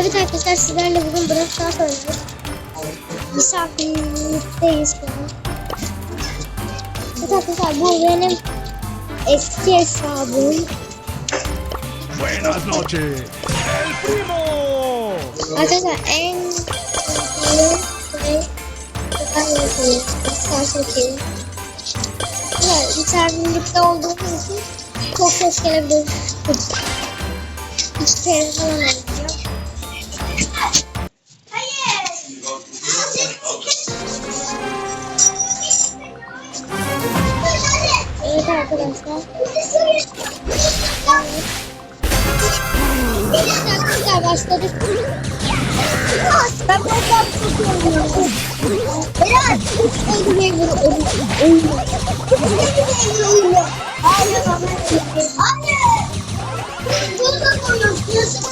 Evet arkadaşlar sizlerle bugün Brawl Stars oynuyoruz. Misafirlikteyiz şu an. Evet arkadaşlar bu benim eski hesabım. Buenas noches. El primo. Arkadaşlar en sevdiğim şey ben yapıyorum. Stars yapıyorum. Evet, misafirlikte olduğumuz için çok ses gelebilir. İki kere falan oynayacağım. Arkadaşlar. Arkadaşlar başladık. Ben buradan tutuyorum. Biraz. Öyle bir oyun. Oyun. Hayır. Hayır. Burada koyuyorsun.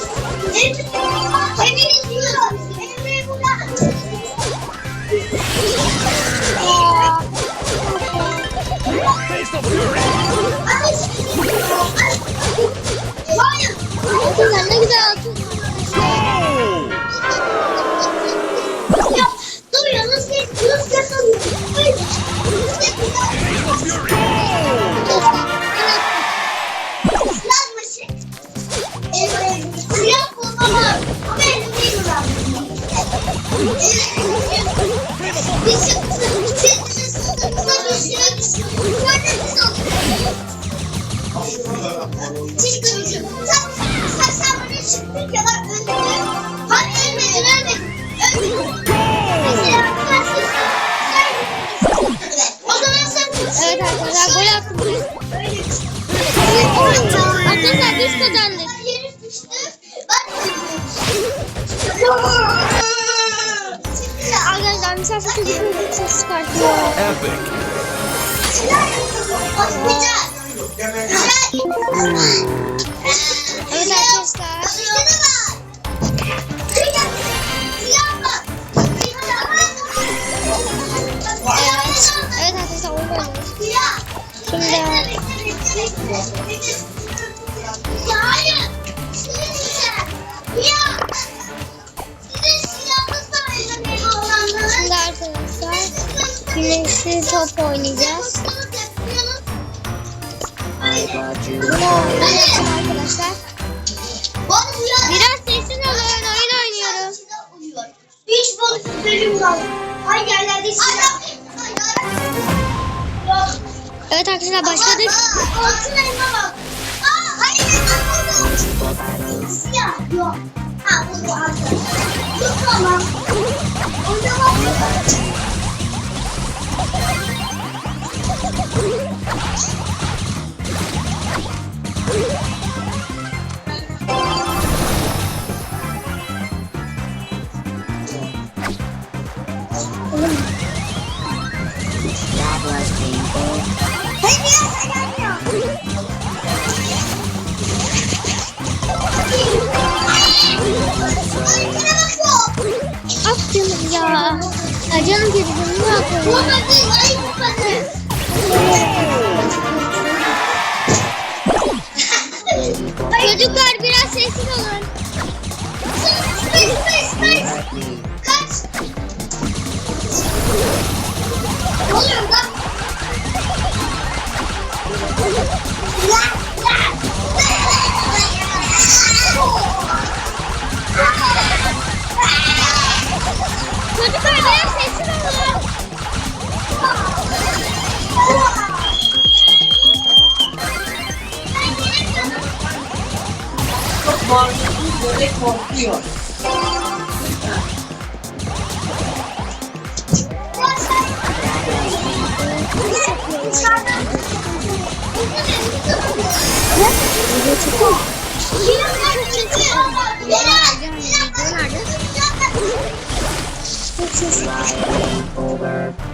Emre diyor. Emre burada. Taste of fury. Kırmızı. Sen, sen, sen bana çıktın ya Arkadaşlar misafir çocukluğu ses çıkartıyor. Epic. Evet arkadaşlar. Evet, evet arkadaşlar oyun oynuyoruz. Şimdi güneşli top oynayacağız. Bunu oynayacağız arkadaşlar. Biraz sessiz olun oyun oynuyorum. Hiç balık bölüm lazım. Ay yerlerde silah. Evet arkadaşlar başladık. Altın elma bak. Aa hayır elma buldum. Siyah yok. Ah ya. Ya canım? Olmadı. Ay. Çocuklar biraz sessiz olun. Kaç. Varlıklı böyle korkuyor. Çok